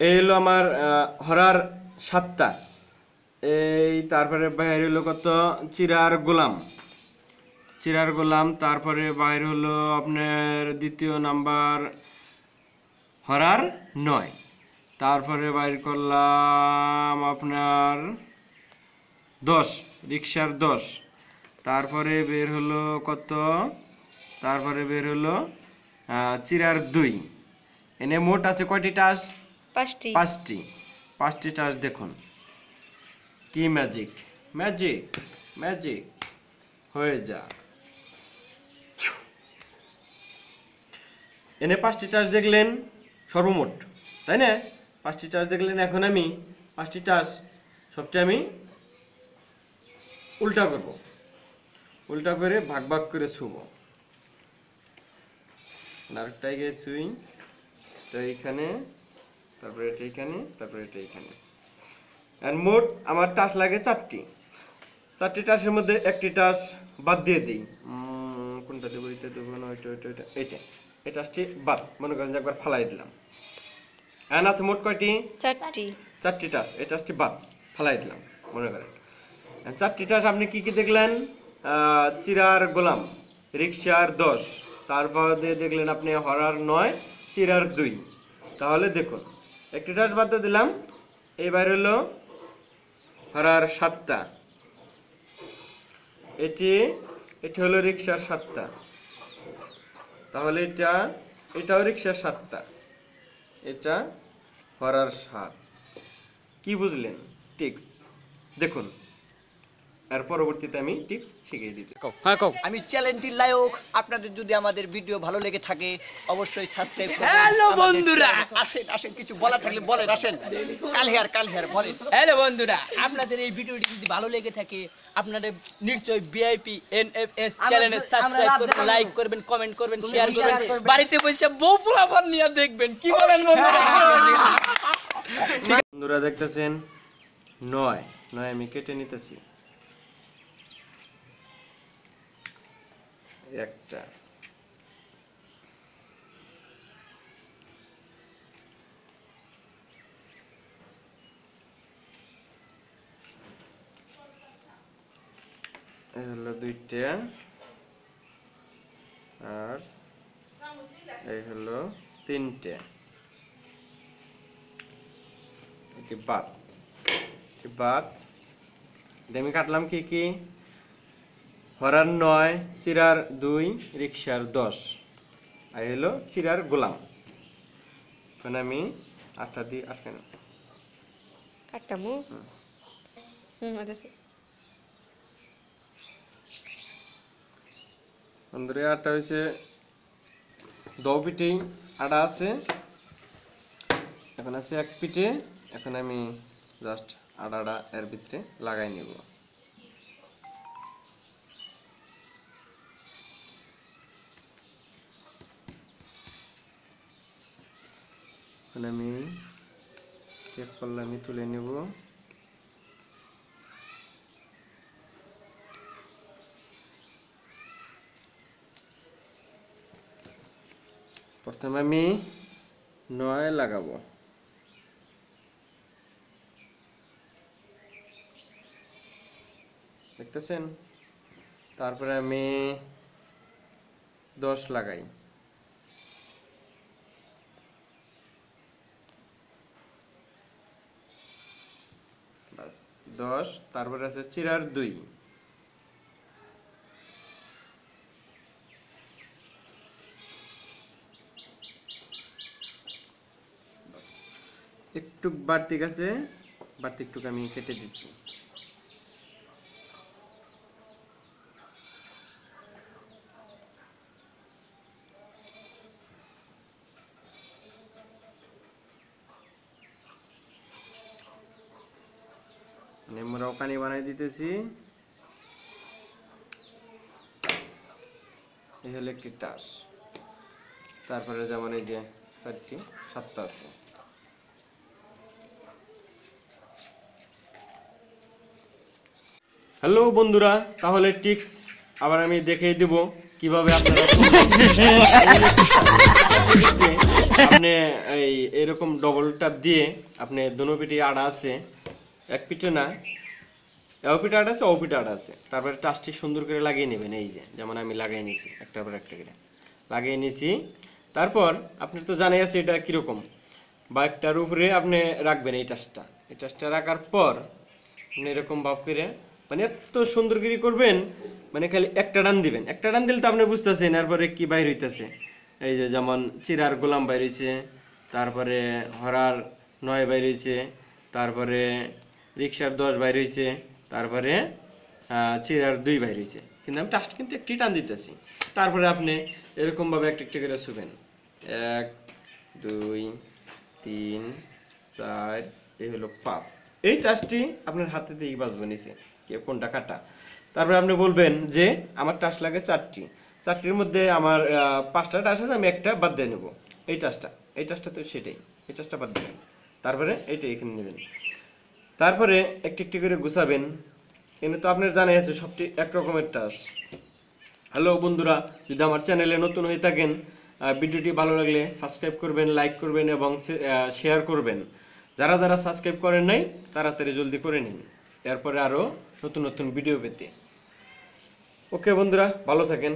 এই হলো আমার হরার সাতটা। এই তারপরে বাইরে হলো কত? চিরার গোলাম। চিরার গোলাম, তারপরে বাইরে হলো আপনার দ্বিতীয় নাম্বার হরার নয়। তারপরে বাইর করলাম আপনার দশ রিক্সার দশ। তারপরে বের হলো কত? তারপরে বের হলো চিরার দুই। এনে মোট আছে কয়টি টাস পাঁচটি। পাঁচটি। পাঁচটি টাস দেখুন। কি ম্যাজিক ম্যাজিক ম্যাজিক হয়ে যা। এনে পাঁচটি টাস দেখলেন সর্বমোট, তাই না? পাঁচটি টাস দেখলেন এখন আমি। পাঁচটি টাস সবটা আমি উল্টা করব। উল্টা করে ভাগ ভাগ করে ছুব। আরেকটাই গিয়ে ছুই। তো এইখানে তারপরে এটা এইখানে তারপরে এটা এইখানে আর মোট আমার টাস লাগে চারটি। চারটি টাসের মধ্যে একটি টাস বাদ দিয়ে দিই। কোনটা দেবো এটা দেবো না ওইটা ওইটা ওইটা এইটা। এই টাসটি বাদ মনে করেন যে একবার ফালাই দিলাম। এখন আছে মোট কয়টি? চারটি। চারটি টাস এই টাসটি বাদ ফালাই দিলাম মনে করেন। চারটি টাস আপনি কি কি দেখলেন? আহ, চিরার গোলাম রিক্সার দশ। তারপর দিয়ে দেখলেন আপনি হরার নয় চিরার দুই। তাহলে দেখুন একটি টাচ বাদ দিলাম। এবার হলো হরার সাতটা। এটি এটি হলো রিক্সার সাতটা। তাহলে এটা, এটাও রিক্সার সাতটা। এটা হরার সাত। কি বুঝলেন? টিক্স। দেখুন। আর পরবর্তীতে আমি টিক্স শিখিয়ে দিতে। হ্যাঁ কও। আমি চ্যালেঞ্জটির লায়ক। আপনাদের যদি আমাদের ভিডিও ভালো লেগে থাকে অবশ্যই সাবস্ক্রাইব করবেন। Hello, আমাদের বন্ধুরা। আসেন আসেন কিছু বলা থাকলে বলেন আসেন। কাল হেয়ার কাল হেয়ার বলেন। হ্যালো বন্ধুরা আপনাদের এই ভিডিওটি যদি ভালো লেগে থাকে আপনাদের নিশ্চয়ই ভিআইপি এনএফএস চ্যানেলে সাবস্ক্রাইব করবেন লাইক করবেন কমেন্ট করবেন শেয়ার করবেন। বাড়িতে বসে বউ পোলাপান নিয়ে দেখবেন। কি বলেন বন্ধুরা? বন্ধুরা দেখতেছেন নয়। নয় আমি কেটে নিতেছি। একটা। হলো দুইটা। আর এই হলো তিনটে। বাদ। বাদ। আমি কাটলাম কি কি? হরার নয় চিরার দুই রিক্সার দশ। আর হলো চিরার গোলাম। এখন আমি আটটা দিয়ে আটকে নেব কাটটামু হুম। আচ্ছা। বন্ধুরে আটটা হয়েছে। দৌ পিঠেই আটা আছে। এখন আছে এক পিঠে। এখন আমি জাস্ট আটাটা এর ভিতরে লাগাই নেব। এখন আমি চেক করলে আমি তুলে নেব। প্রথমে আমি নয় লাগাবো। দেখতেছেন? তারপরে আমি দশ লাগাই। বাস দশ তারপরে আছে চিরার দুই। একটু বাড়তি গেছে বাড়তি একটু আমি কেটে দিচ্ছি। মানে বানাই দিতেছি। এই হলো একটি টাস। তারপরে যেমন এই যে চারটি সাতটা আছে। হ্যালো বন্ধুরা তাহলে টিক্স আবার আমি দেখিয়ে দেব কীভাবে আপনারা আপনি এই এরকম ডবল টাপ দিয়ে আপনি দোনো পিঠে আড়া আছে। এক পিঠে না পিঠে আড়া আছে ও পিঠে আড়া আছে। তারপরে টাচটি সুন্দর করে লাগিয়ে নেবেন, এই যে, যেমন আমি লাগিয়ে নিয়েছি একটার পর একটা করে। লাগিয়ে নিয়েছি, তারপর আপনার তো জানাই আছে এটা কীরকম। বাইকটার উপরে আপনি রাখবেন এই টাচটা এই টাচটা রাখার পর আপনি এরকম ভাব করে মানে এত সুন্দর করে করবেন মানে খালি একটা ডান দিবেন। একটা ডান দিলে তো আপনি বুঝতেছেন, এরপরে কি বাইর হইতেছে। এই যে, যেমন চিরার গোলাম বাইর হইছে, তারপরে হরার নয় বাইর হইছে, তারপরে রিক্সার দশ বাইর হইছে তারপরে চিরার দুই বাইর হইছে কিন্তু আমি টাস্ট কিন্তু একটি টান দিতেছি। তারপরে আপনি এরকমভাবে একটা একটা করে শুবেন। এক, দুই, তিন, চার, এই হলো পাঁচ। এই টাসটি আপনার হাতে দিয়ে বাজবে নিচে। কে কোনটা কাটা? তারপরে আপনি বলবেন যে, আমার টাস লাগে চারটি। চারটির মধ্যে আমার পাঁচটা টাস আছে, আমি একটা বাদ দিয়ে নেব। এই টাসটা এই টাসটা তো সেটাই। এই টাসটা বাদ দেবেন। তারপরে এইটা এখানে নেবেন। তারপরে একটি একটি করে গুছাবেন। এনে তো আপনার জানাই আছে, সবটি এক রকমের টাস হ্যালো বন্ধুরা, যদি আমার চ্যানেলে নতুন হয়ে থাকেন ভিডিওটি ভালো লাগলে সাবস্ক্রাইব করবেন লাইক করবেন এবং শেয়ার করবেন। যারা যারা সাবস্ক্রাইব করেন নাই, তাড়াতাড়ি জলদি করে নিন। এরপরে আরও নতুন নতুন ভিডিও পেতে। ওকে বন্ধুরা, ভালো থাকেন।